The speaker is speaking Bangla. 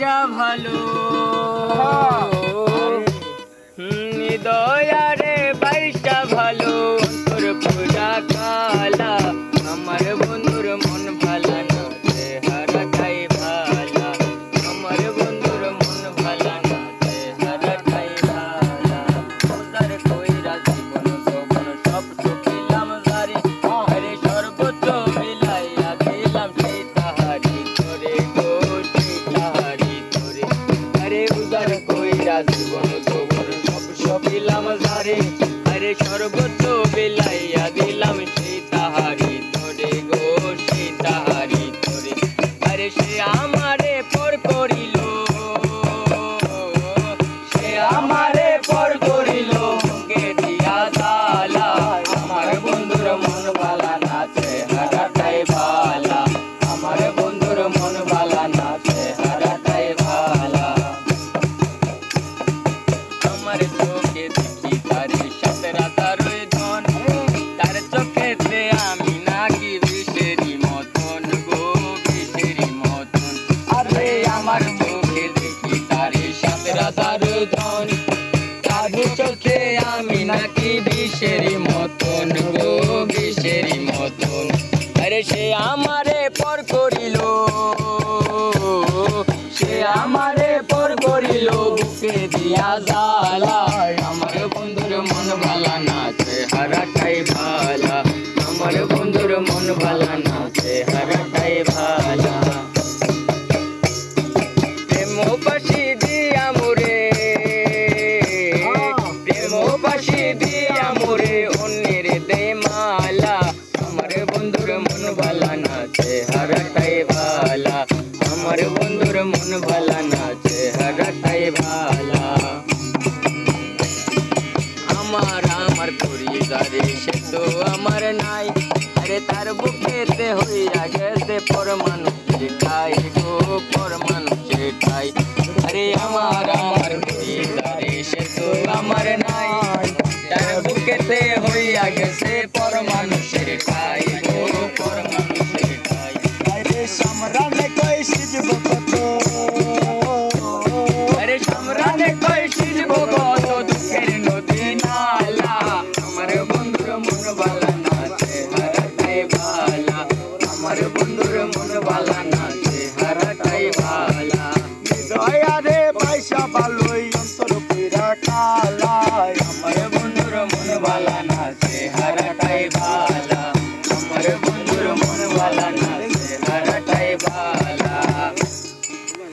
ভালো। হ্যাঁ। হ্যাঁ। দয়ার সারা জীবন তোমার সব সপিলাম ধারে আরে সর্বত বেলাইয়া দিলাম সে তাহারি ধরে গো সে তাহারি ধরে আরে সে আমারে পর করিল ধন কাবু চোখে আমি নাকি বিষেরি মতন গো, বিষেরি মতন। আরে সে আমারে পর করিল, সে আমারে পর করিল, বুকে দিয়া জ্বালা আমার বন্ধুর মন ভালা নাচে হারাটাই ভালা। আমার আমার করি দারে সে তো আমার নাই। আরে তার বুকেতে হইয়া গেছে পরমাণু চেটাই গো, পরমাণু চেটাই মন বালা নাচে, হারাটাই বালা। আমার বন্ধুর মন বালা নাচে, হারাটাই বালা। রে পয়সা বালুই, অন্তর পুরা কালা।